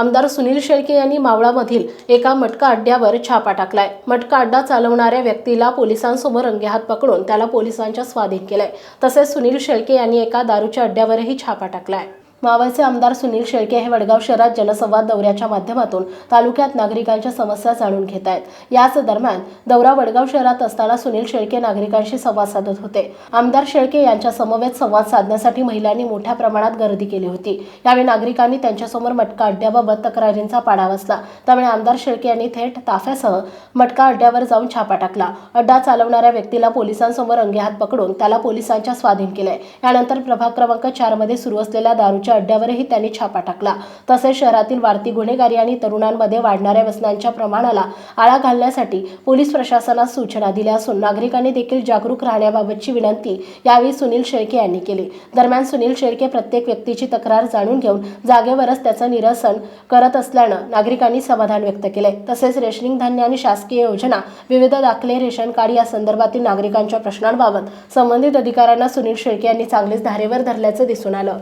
आमदार सुनील शेळके यांनी मावळामधील एका मटका अड्ड्यावर छापा टाकलाय. मटका अड्डा चालवणाऱ्या व्यक्तीला पोलिसांसमोर रंगेहात पकडून त्याला पोलिसांच्या स्वाधीन केलंय. तसेच सुनील शेळके यांनी एका दारूच्या अड्ड्यावरही छापा टाकलाय. मावळचे आमदार सुनील शेळके हे वडगाव शहरात जनसंवाद दौऱ्याच्या माध्यमातून तालुक्यात नागरिकांच्या समस्या जाणून घेत आहेत. याच दरम्यान दौरा वडगाव शहरात असताना सुनील शेळके नागरिकांशी संवाद साधत होते. आमदार शेळके यांच्या समवेत संवाद साधण्यासाठी महिलांनी मोठ्या प्रमाणात गर्दी केली होती. यावेळी नागरिकांनी त्यांच्यासमोर मटका अड्ड्याबाबत तक्रारींचा पाडा वाचला. त्यामुळे आमदार शेळके यांनी थेट ताफ्यासह मटका अड्ड्यावर जाऊन छापा टाकला. अड्डा चालवणाऱ्या व्यक्तीला पोलिसांसमोर रंगेहात पकडून त्याला पोलिसांच्या स्वाधीन केलंय. यानंतर प्रभाग क्रमांक चारमध्ये सुरू असलेल्या दारूच्या अड्ड्यावरही त्यांनी छापा टाकला. तसेच शहरातील वाढती गुन्हेगारी आणि तरुणांमध्ये वाढणाऱ्या व्यसनांच्या प्रमाणाला आळा घालण्यासाठी पोलीस प्रशासनास सूचना दिल्या असून नागरिकांनी देखील जागरूक राहण्याबाबतची विनंती यावेळी सुनील शेळके यांनी केली. दरम्यान सुनील शेळके प्रत्येक व्यक्तीची तक्रार जाणून घेऊन जागेवरच त्याचं निरसन करत असल्यानं नागरिकांनी समाधान व्यक्त केले तसेच रेशनिंग धान्य आणि शासकीय योजना विविध दाखले रेशन कार्ड या संदर्भातील नागरिकांच्या प्रश्नांबाबत संबंधित अधिकाऱ्यांना सुनील शेळके यांनी चांगलेच धारेवर धरल्याचं दिसून आलं.